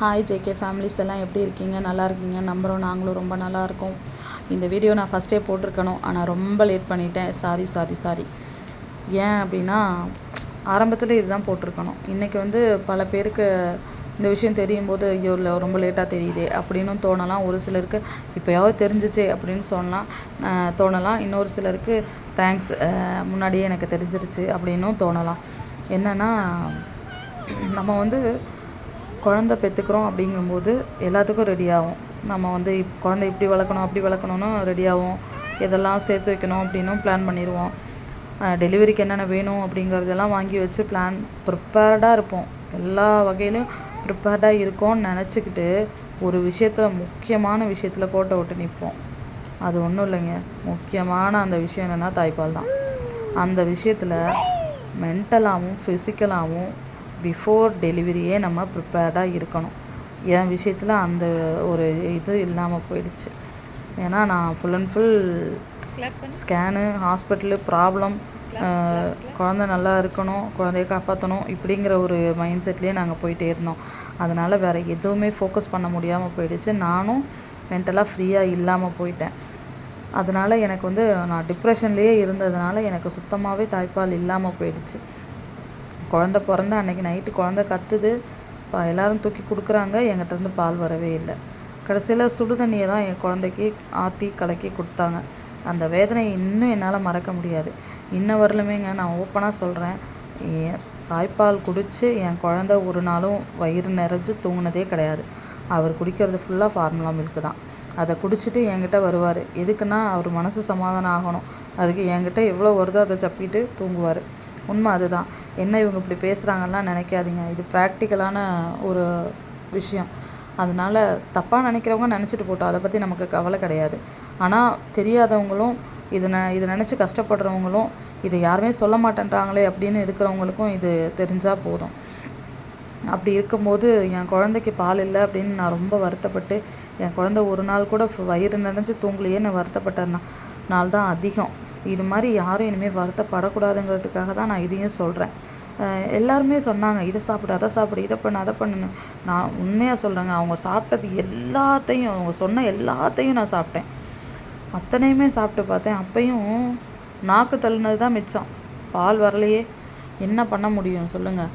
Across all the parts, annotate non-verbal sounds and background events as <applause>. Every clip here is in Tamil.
ஹாய் ஜேகே ஃபேமிலிஸ் எல்லாம் எப்படி இருக்கீங்க? நல்லா இருக்கீங்க? நம்புகிறோம் நாங்களும் ரொம்ப நல்லா இருக்கோம். இந்த வீடியோ நான் ஃபஸ்ட்டே போட்டிருக்கணும். ஆனால் ரொம்ப லேட் பண்ணிட்டேன். சாரி சாரி சாரி ஏன் அப்படின்னா ஆரம்பத்தில் இதுதான் போட்டிருக்கணும். இன்றைக்கி வந்து பல பேருக்கு இந்த விஷயம் தெரியும் போது ஐயோ இல்லை ரொம்ப லேட்டாக தெரியுதே அப்படின்னும் தோணலாம். ஒரு சிலருக்கு இப்போயாவது தெரிஞ்சிச்சே அப்படின்னு சொன்னால் தோணலாம். இன்னொரு சிலருக்கு தேங்க்ஸ் முன்னாடியே எனக்கு தெரிஞ்சிருச்சு அப்படின்னும் தோணலாம். என்னென்னா நம்ம வந்து குழந்த பெற்றுக்கிறோம் அப்படிங்கும்போது எல்லாத்துக்கும் ரெடி ஆகும். நம்ம வந்து இப் குழந்தை இப்படி வளர்க்கணும் அப்படி வளர்க்கணுன்னு ரெடி ஆகும். எதெல்லாம் சேர்த்து வைக்கணும் அப்படின்னும் பிளான் பண்ணிடுவோம். டெலிவரிக்கு என்னென்ன வேணும் அப்படிங்கிறதெல்லாம் வாங்கி வச்சு பிளான் ப்ரிப்பேர்டாக இருப்போம். எல்லா வகையிலும் ப்ரிப்பேர்டாக இருக்கோம்னு நினச்சிக்கிட்டு ஒரு விஷயத்தில் முக்கியமான விஷயத்தில் கோட்டை விட்டு நிற்போம் அது ஒன்றும் இல்லைங்க. முக்கியமான அந்த விஷயம் என்னென்னா தாய்ப்பால் தான். அந்த விஷயத்தில் மென்டலாகவும் ஃபிசிக்கலாகவும் பிஃபோர் டெலிவரியே நம்ம ப்ரிப்பேர்டாக இருக்கணும். என் விஷயத்தில் அந்த ஒரு இது இல்லாமல் போயிடுச்சு. ஏன்னா நான் full and full scan hospital problem குழந்த நல்லா இருக்கணும் குழந்தைய காப்பாற்றணும் இப்படிங்கிற ஒரு மைண்ட் செட்லேயே நாங்கள் போயிட்டே இருந்தோம். அதனால் வேறு எதுவுமே ஃபோக்கஸ் பண்ண முடியாமல் போயிடுச்சு. நானும் மென்டலாக ஃப்ரீயாக இல்லாமல் போயிட்டேன். அதனால் எனக்கு வந்து நான் டிப்ரெஷன்லேயே இருந்ததுனால எனக்கு சுத்தமாகவே தாய்ப்பால் இல்லாமல் போயிடுச்சு. குழந்த பிறந்த அன்னைக்கு நைட்டு குழந்த கத்துது. ப எல்லாரும் தூக்கி கொடுக்குறாங்க. என்கிட்டருந்து பால் வரவே இல்லை. கடைசியில் சுடுதண்ணியை தான் என் குழந்தைக்கு ஆற்றி கலக்கி கொடுத்தாங்க. அந்த வேதனை இன்னும் என்னால் மறக்க முடியாது. இன்ன வரலுமேங்க நான் ஓப்பனாக சொல்கிறேன் என் தாய்ப்பால் குடித்து என் குழந்த ஒரு நாளும் வயிறு நிறைஞ்சு தூங்கினதே கிடையாது. அவர் குடிக்கிறது ஃபுல்லாக ஃபார்முலா மில்க்கு தான். அதை குடிச்சிட்டு என்கிட்ட வருவார். எதுக்குன்னா அவர் மனசு சமாதானம் ஆகணும். அதுக்கு என்கிட்ட எவ்வளோ வருதோ அதை சப்பிட்டு தூங்குவார். உண்மை அதுதான். என்ன இவங்க இப்படி பேசுகிறாங்கலாம் நினைக்காதீங்க. இது ப்ராக்டிக்கலான ஒரு விஷயம். அதனால் தப்பாக நினைக்கிறவங்க நினச்சிட்டு போட்டோம். அதை பற்றி நமக்கு கவலை கிடையாது. ஆனால் தெரியாதவங்களும் இது ந இதை நினச்சி கஷ்டப்படுறவங்களும் இதை யாருமே சொல்ல மாட்டேன்றாங்களே அப்படின்னு இருக்கிறவங்களுக்கும் இது தெரிஞ்சால் போதும். அப்படி இருக்கும்போது என் குழந்தைக்கு பால் இல்லை அப்படின்னு நான் ரொம்ப வருத்தப்பட்டு என் குழந்த ஒரு நாள் கூட ஃபு- வயிறு நிறைஞ்சு தூங்கலையேன்னு வருத்தப்பட்ட நா- நாள் தான் அதிகம். இது மாதிரி யாரும் இனிமேல் வருத்தப்படக்கூடாதுங்கிறதுக்காக தான் நான் இதையும் சொல்கிறேன் எல்லாருமே சொன்னாங்க இதை சாப்பிடு அதை சாப்பிடு இதை பண்ணு அதை பண்ணுன்னு. நான் உண்மையாக சொல்கிறேங்க அவங்க சாப்பிட்டது எல்லாத்தையும் அவங்க சொன்ன எல்லாத்தையும் நான் சாப்பிட்டேன். அத்தனையுமே சாப்பிட்டு பார்த்தேன். அப்பையும் நாக்கு தள்ளுனது தான் மிச்சம். பால் வரலையே. என்ன பண்ண முடியும் சொல்லுங்கள்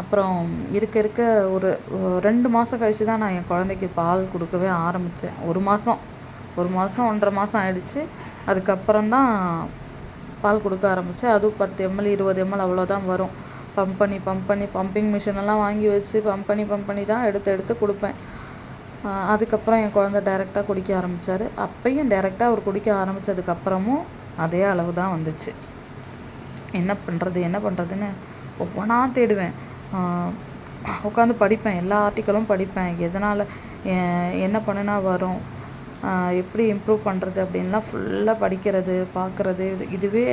அப்புறம் இருக்க இருக்க ஒரு ஒரு ரெண்டு மாதம் கழிச்சு தான் நான் என் குழந்தைக்கு பால் கொடுக்கவே ஆரம்பித்தேன் ஒரு மாதம் ஒரு மாதம் ஒன்றரை மாதம் ஆயிடுச்சு. அதுக்கப்புறம் தான் பால் கொடுக்க ஆரம்பித்தேன் அதுவும் பத்து எம்எல் இருபது எம்எல் அவ்வளோதான் வரும். பம்ப் பண்ணி பம்ப் பண்ணி பம்பிங் மிஷினெல்லாம் வாங்கி வச்சு பம்ப் பண்ணி பம்ப் பண்ணி தான் எடுத்து எடுத்து கொடுப்பேன். அதுக்கப்புறம் என் குழந்த டைரெக்டாக குடிக்க ஆரம்பித்தார் அப்பையும் டைரெக்டாக அவர் குடிக்க ஆரம்பித்ததுக்கப்புறமும் அதே அளவு தான் வந்துச்சு. என்ன பண்ணுறது என்ன பண்ணுறதுன்னு ஒவ்வொன்றா தேடுவேன். உட்காந்து படிப்பேன். எல்லா ஆர்டிக்கலும் படிப்பேன். எதனால் என்ன பண்ணுனா வரும். எப்படி இம்ப்ரூவ் பண்ணுறது அப்படின்லாம் ஃபுல்லாக படிக்கிறது பார்க்குறது இது இதுவே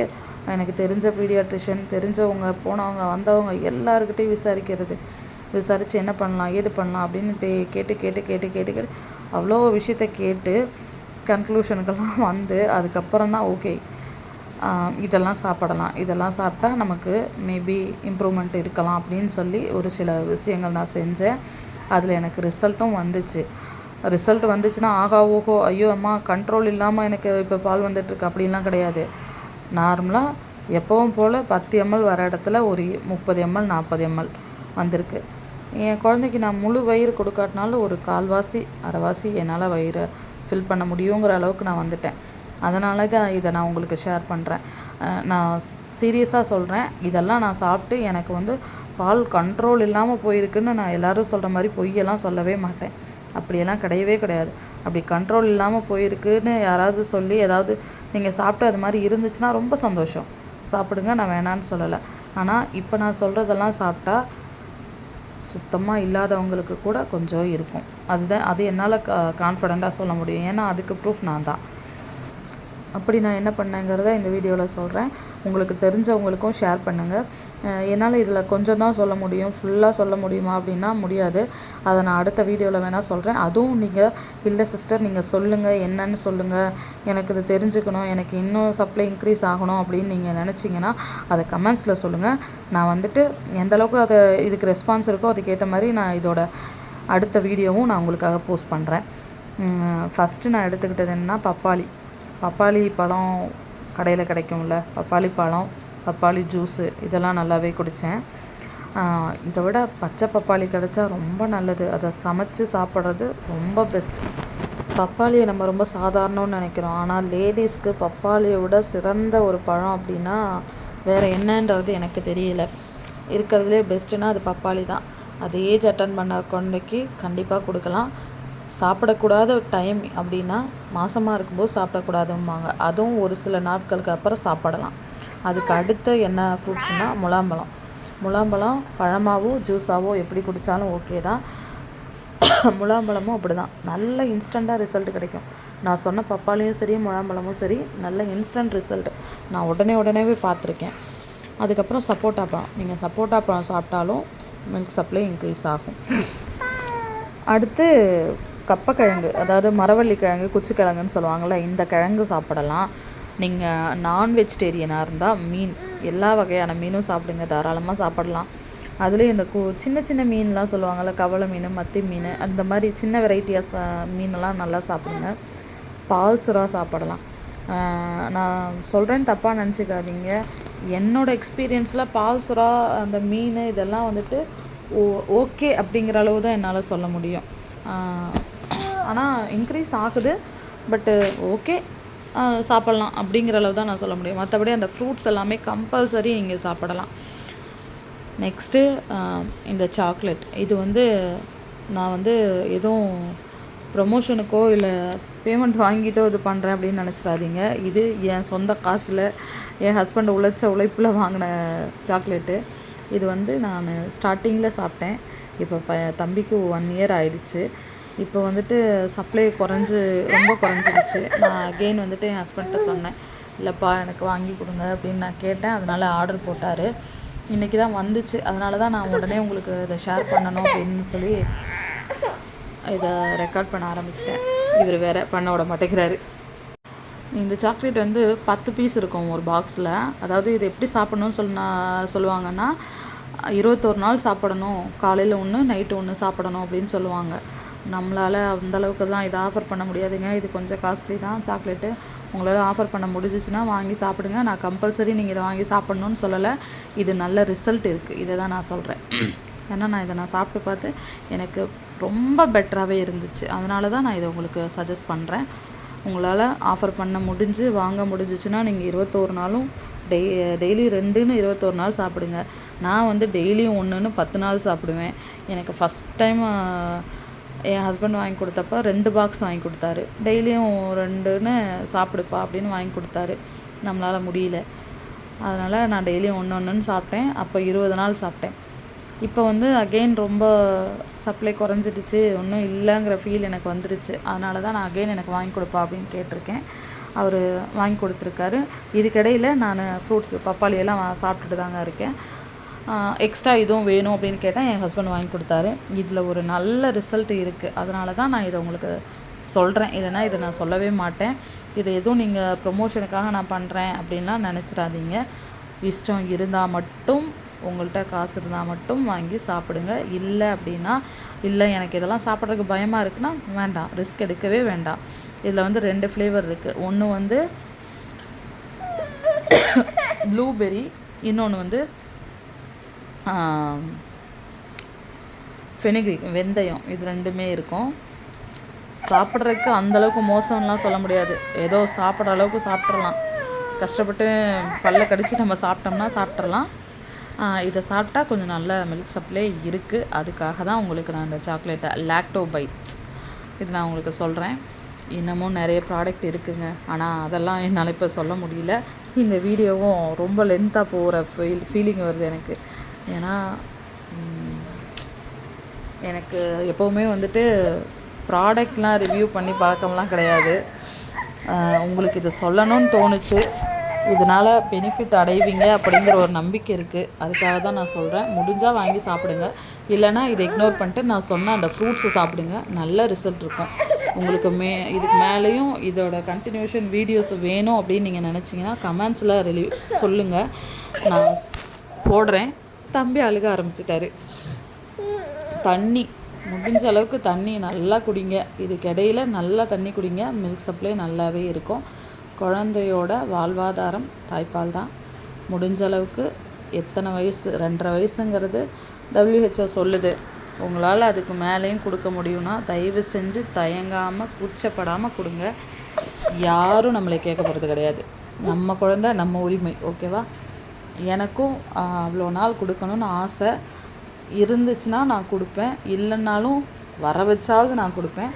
எனக்கு தெரிஞ்ச பீடியாட்ரிஷியன் தெரிஞ்சவங்க போனவங்க வந்தவங்க எல்லாருக்கிட்டையும் விசாரிக்கிறது. விசாரித்து என்ன பண்ணலாம் ஏது பண்ணலாம் அப்படின்னு தே கேட்டு கேட்டு கேட்டு கேட்டு கேட்டு அவ்வளோ விஷயத்த கேட்டு கன்க்ளூஷனுக்கெல்லாம் <laughs> வந்து அதுக்கப்புறம் தான் ஓகே இதெல்லாம் சாப்பிடலாம். இதெல்லாம் சாப்பிட்டா நமக்கு மேபி இம்ப்ரூவ்மெண்ட் இருக்கலாம் அப்படின்னு சொல்லி ஒரு சில விஷயங்கள் நான் செஞ்சேன். அதில் எனக்கு ரிசல்ட்டும் வந்துச்சு. ரிசல்ட் வந்துச்சுன்னா ஆகா ஓஹோ ஐயோ அம்மா கண்ட்ரோல் இல்லாமல் எனக்கு இப்போ பால் வந்துட்டுருக்கு. அப்படின்லாம் கிடையாது. நார்மலாக எப்பவும் போல் பத்து எம்எல் வர இடத்துல ஒரு முப்பது எம்எல் நாற்பது எம்எல் வந்திருக்கு. என் குழந்தைக்கு நான் முழு வயிறு கொடுக்காட்டினாலும் ஒரு கால்வாசி அரைவாசி என்னால் வயிறை ஃபில் பண்ண முடியுங்கிற அளவுக்கு நான் வந்துட்டேன். அதனால தான் இதை நான் உங்களுக்கு ஷேர் பண்ணுறேன் நான் சீரியஸாக சொல்கிறேன் இதெல்லாம் நான் சாப்பிட்டு எனக்கு வந்து பால் கண்ட்ரோல் இல்லாமல் போயிருக்குன்னு நான் எல்லாரும் சொல்கிற மாதிரி பொய்யெல்லாம் சொல்லவே மாட்டேன். அப்படியெல்லாம் கிடையவே கிடையாது. அப்படி கண்ட்ரோல் இல்லாமல் போயிருக்குன்னு யாராவது சொல்லி ஏதாவது நீங்கள் சாப்பிட்டு அது மாதிரி இருந்துச்சுன்னா ரொம்ப சந்தோஷம். சாப்பிடுங்க நான் வேணான்னு சொல்லலை. ஆனால் இப்போ நான் சொல்கிறதெல்லாம் சாப்பிட்டா சுத்தமாக இல்லாதவங்களுக்கு கூட கொஞ்சம் இருக்கும். அதுதான் அது என்னால் க கான்ஃபிடண்ட்டாக சொல்ல முடியும். ஏன்னா அதுக்கு ப்ரூஃப் நான் தான். அப்படி நான் என்ன பண்ணேங்கிறத இந்த வீடியோவில் சொல்கிறேன் உங்களுக்கு தெரிஞ்சவங்களுக்கும் ஷேர் பண்ணுங்கள் என்னால் இதில் கொஞ்சம் தான் சொல்ல முடியும். ஃபுல்லாக சொல்ல முடியுமா அப்படின்னா முடியாது. அதை நான் அடுத்த வீடியோவில் வேணால் சொல்கிறேன் அதுவும் நீங்கள் இல்லை சிஸ்டர் நீங்கள் சொல்லுங்கள் என்னன்னு சொல்லுங்கள் எனக்கு இது தெரிஞ்சுக்கணும். எனக்கு இன்னும் சப்ளை இன்க்ரீஸ் ஆகணும் அப்படின்னு நீங்கள் நினச்சிங்கன்னா அதை கமெண்ட்ஸில் சொல்லுங்கள் நான் வந்துட்டு எந்தளவுக்கு அதை இதுக்கு ரெஸ்பான்ஸ் இருக்கோ அதுக்கேற்ற மாதிரி நான் இதோட அடுத்த வீடியோவும் நான் உங்களுக்காக போஸ்ட் பண்ணுறேன் ஃபஸ்ட்டு நான் எடுத்துக்கிட்டது என்னென்னா பப்பாளி. பப்பாளி பழம் கடையில் கிடைக்கும்ல. பப்பாளி பழம் பப்பாளி ஜூஸு இதெல்லாம் நல்லாவே குடித்தேன் இதை விட பச்சை பப்பாளி கிடச்சா ரொம்ப நல்லது. அதை சமைச்சு சாப்பிட்றது ரொம்ப பெஸ்ட்டு பப்பாளியை நம்ம ரொம்ப சாதாரணம்னு நினைக்கிறோம். ஆனால் லேடிஸ்க்கு பப்பாளியை விட சிறந்த ஒரு பழம் அப்படின்னா வேறு என்னன்றது எனக்கு தெரியல. இருக்கிறதுலே பெஸ்ட்டுன்னா அது பப்பாளி தான். அது ஏஜ் அட்டன் பண்ண குழந்தைக்கு கண்டிப்பாக கொடுக்கலாம். சாப்பிடக்கூடாத டைம் அப்படின்னா மாதமாக இருக்கும்போது சாப்பிடக்கூடாதும்பாங்க. அதுவும் ஒரு சில நாட்களுக்கு அப்புறம் சாப்பிடலாம். அதுக்கு அடுத்த என்ன ஃப்ரூட்ஸ்னால் முலாம்பழம். முலாம்பழம் பழமாவோ ஜூஸாவோ எப்படி குடித்தாலும் ஓகே தான். <coughs> முலாம்பழமும் அப்படி தான் நல்ல இன்ஸ்டண்ட்டாக ரிசல்ட் கிடைக்கும். நான் சொன்ன பப்பாளியும் சரி முலாம்பழமும் சரி நல்ல இன்ஸ்டன்ட் ரிசல்ட் நான் உடனே உடனேவே பார்த்துருக்கேன். அதுக்கப்புறம் சப்போட்டா பழம். நீங்கள் சப்போட்டா பழம் சாப்பிட்டாலும் மில்க் சப்ளை இன்க்ரீஸ் ஆகும். அடுத்து கப்பக்கிழங்கு அதாவது மரவள்ளி கிழங்கு குச்சிக்கிழங்குன்னு சொல்லுவாங்கள்ல இந்த கிழங்கு சாப்பிடலாம். நீங்கள் நான் வெஜிடேரியனாக இருந்தால் மீன் எல்லா வகையான மீனும் சாப்பிடுங்க தாராளமாக சாப்பிடலாம். அதுலேயும் இந்த கு சின்ன சின்ன மீன்லாம் சொல்லுவாங்கள்ல கவலை மீன் மத்தி மீன் அந்த மாதிரி சின்ன வெரைட்டியாஸ் மீனெல்லாம் நல்லா சாப்பிடுங்க. பால் சுறா சாப்பிடலாம். நான் சொல்கிறேன்னு தப்பாக நினச்சிக்காதீங்க. என்னோடய எக்ஸ்பீரியன்ஸில் பால் சுறா அந்த மீன் இதெல்லாம் வந்துட்டு ஓ ஓகே அப்படிங்கிற அளவு தான் என்னால் சொல்ல முடியும். ஆனால் இன்க்ரீஸ் ஆகுது. பட்டு ஓகே சாப்பிட்லாம் அப்படிங்கிற அளவு தான் நான் சொல்ல முடியும். மற்றபடி அந்த ஃப்ரூட்ஸ் எல்லாமே கம்பல்சரி இங்கே சாப்பிடலாம். நெக்ஸ்ட்டு இந்த சாக்லேட் இது வந்து நான் வந்து எதுவும் ப்ரொமோஷனுக்கோ இல்லை பேமெண்ட் வாங்கிட்டோ இது பண்ணுறேன் அப்படின்னு நினச்சிடாதீங்க. இது என் சொந்த காசில் என் ஹஸ்பண்ட் உழைச்ச உழைப்பில் வாங்கின சாக்லேட்டு இது வந்து நான் ஸ்டார்டிங்கில் சாப்பிட்டேன். இப்போ ப தம்பிக்கு ஒன் இயர் ஆயிடுச்சு. இப்போ வந்துட்டு சப்ளை குறைஞ்சி ரொம்ப குறைஞ்சிருச்சு நான் அகெயின் வந்துட்டு என் ஹஸ்பண்ட்டை சொன்னேன். இல்லைப்பா எனக்கு வாங்கி கொடுங்க அப்படின்னு நான் கேட்டேன். அதனால் ஆர்டர் போட்டார். இன்றைக்கி தான் வந்துச்சு. அதனால தான் நான் உடனே உங்களுக்கு இதை ஷேர் பண்ணணும் அப்படின்னு சொல்லி இதை ரெக்கார்ட் பண்ண ஆரம்பிச்சிட்டேன். இவர் வேறு பண்ண விட மாட்டேங்கிறாரு. இந்த சாக்லேட் வந்து பத்து பீஸ் இருக்கும் ஒரு பாக்ஸில் அதாவது இது எப்படி சாப்பிட்ணுன்னு சொன்னா சொல்லுவாங்கன்னா இருபத்தோரு நாள் சாப்பிடணும். காலையில் ஒன்று நைட்டு ஒன்று சாப்பிடணும் அப்படின்னு சொல்லுவாங்க. நம்மளால் அந்த அளவுக்கு தான் இதை ஆஃபர் பண்ண முடியாதுங்க. இது கொஞ்சம் காஸ்ட்லி தான். சாக்லேட்டு உங்களால் ஆஃபர் பண்ண முடிஞ்சிச்சுன்னா வாங்கி சாப்பிடுங்க. நான் கம்பல்சரி நீங்கள் இதை வாங்கி சாப்பிட்ணுன்னு சொல்லலை. இது நல்ல ரிசல்ட் இருக்குது இதை தான் நான் சொல்கிறேன் ஏன்னா நான் இதை நான் சாப்பிட்டு பார்த்து எனக்கு ரொம்ப பெட்டராகவே இருந்துச்சு. அதனால தான் நான் இதை உங்களுக்கு சஜஸ்ட் பண்ணுறேன் உங்களால் ஆஃபர் பண்ண முடிஞ்சு வாங்க முடிஞ்சிச்சுன்னா நீங்கள் இருபத்தோரு நாளும் டெய் டெய்லி ரெண்டுன்னு இருபத்தோரு நாள் சாப்பிடுங்க. நான் வந்து டெய்லியும் ஒன்றுன்னு பத்து நாள் சாப்பிடுவேன். எனக்கு ஃபஸ்ட் டைம் என் ஹஸ்பண்ட் வாங்கி கொடுத்தப்ப ரெண்டு பாக்ஸ் வாங்கி கொடுத்தாரு. டெய்லியும் ரெண்டுன்னு சாப்பிடுப்பா அப்படின்னு வாங்கி கொடுத்தாரு. நம்மளால் முடியல. அதனால் நான் டெய்லியும் ஒன்று ஒன்றுன்னு சாப்பிட்டேன். அப்போ இருபது நாள் சாப்பிட்டேன். இப்போ வந்து அகெயின் ரொம்ப சப்ளை குறைஞ்சிடுச்சு. ஒன்றும் இல்லைங்கிற ஃபீல் எனக்கு வந்துடுச்சு அதனால தான் நான் அகெயின் எனக்கு வாங்கி கொடுப்பா அப்படின்னு கேட்டிருக்கேன். அவர் வாங்கி கொடுத்துருக்காரு. இதுக்கிடையில் நான் ஃப்ரூட்ஸ் பப்பாளியெல்லாம் சாப்பிட்டுட்டு தாங்க இருக்கேன். எக்ஸ்ட்ரா இதுவும் வேணும் அப்படின்னு கேட்டால் என் ஹஸ்பண்ட் வாங்கி கொடுத்தாரு. இதில் ஒரு நல்ல ரிசல்ட் இருக்குது அதனால தான் நான் இதை உங்களுக்கு சொல்கிறேன் இல்லைனா இதை நான் சொல்லவே மாட்டேன். இது எதுவும் நீங்கள் ப்ரொமோஷனுக்காக நான் பண்ணுறேன் அப்படின்லாம் நினச்சிடாதீங்க. இஷ்டம் இருந்தால் மட்டும் உங்கள்கிட்ட காசு இருந்தால் மட்டும் வாங்கி சாப்பிடுங்க. இல்லை அப்படின்னா இல்லை எனக்கு இதெல்லாம் சாப்பிட்றதுக்கு பயமாக இருக்குன்னா வேண்டாம். ரிஸ்க் எடுக்கவே வேண்டாம். இதில் வந்து ரெண்டு ஃப்ளேவர் இருக்குது ஒன்று வந்து <coughs> ப்ளூபெரி இன்னொன்று வந்து ஃபெனிகிரி வெந்தயம் இது ரெண்டுமே இருக்கும். சாப்பிட்றதுக்கு அந்தளவுக்கு மோசம்லாம் சொல்ல முடியாது. ஏதோ சாப்பிட்ற அளவுக்கு சாப்பிட்றலாம். கஷ்டப்பட்டு பல்ல கடித்து நம்ம சாப்பிட்டோம்னா சாப்பிட்றலாம். இதை சாப்பிட்டா கொஞ்சம் நல்ல மில்க் சப்ளை இருக்குது அதுக்காக தான் உங்களுக்கு நான் இந்த சாக்லேட்டை லாக்டோ பைட்ஸ் இது நான் உங்களுக்கு சொல்கிறேன் இன்னமும் நிறைய ப்ராடக்ட் இருக்குங்க. ஆனால் அதெல்லாம் என்னால் இப்போ சொல்ல முடியல. இந்த வீடியோவும் ரொம்ப லென்த்தாக போகிற ஃபீல் ஃபீலிங் வருது எனக்கு. ஏன்னா எனக்கு எப்போவுமே வந்துட்டு ப்ராடக்ட்லாம் ரிவ்யூ பண்ணி பழக்கம்லாம் கிடையாது. உங்களுக்கு இதை சொல்லணும்னு தோணுச்சு. இதனால் பெனிஃபிட் அடைவீங்க அப்படிங்கிற ஒரு நம்பிக்கை இருக்குது அதுக்காக தான் நான் சொல்கிறேன் முடிஞ்சால் வாங்கி சாப்பிடுங்க. இல்லைனா இதை இக்னோர் பண்ணிட்டு நான் சொன்ன அந்த ஃப்ரூட்ஸை சாப்பிடுங்க. நல்ல ரிசல்ட் இருக்கும். உங்களுக்கு மே இதுக்கு மேலேயும் இதோட கண்டினியூஷன் வீடியோஸ் வேணும் அப்படின்னு நீங்கள் நினச்சிங்கன்னா கமெண்ட்ஸில் ரிலீவ் சொல்லுங்கள் நான் போடுறேன். தம்பி அழுக ஆரம்பிச்சிட்டாரு. தண்ணி. முடிஞ்ச அளவுக்கு தண்ணி நல்லா குடிங்க. இதுக்கு இடையில நல்லா தண்ணி குடிங்க. மில்க் சப்ளை நல்லாவே இருக்கும். குழந்தையோட வாழ்வாதாரம் தாய்ப்பால் தான். முடிஞ்ச அளவுக்கு எத்தனை வயசு? ரெண்டரை வயசுங்கிறது டபிள்யூஹெச்ஓ சொல்லுது. உங்களால் அதுக்கு மேலேயும் கொடுக்க முடியும்னா தயவு செஞ்சு தயங்காமல் கூச்சப்படாமல் கொடுங்க. யாரும் நம்மளை கேட்க போகிறது கிடையாது. நம்ம குழந்த நம்ம உரிமை. ஓகேவா எனக்கும் அவ்வளோ நாள் கொடுக்கணும்னு ஆசை. இருந்துச்சுன்னா நான் கொடுப்பேன். இல்லைன்னாலும் வர வச்சாவது நான் கொடுப்பேன்.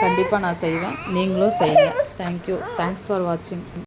கண்டிப்பாக நான் செய்வேன். நீங்களும் செய்யுங்க. தேங்க்யூ தேங்க்ஸ் ஃபார் வாட்சிங்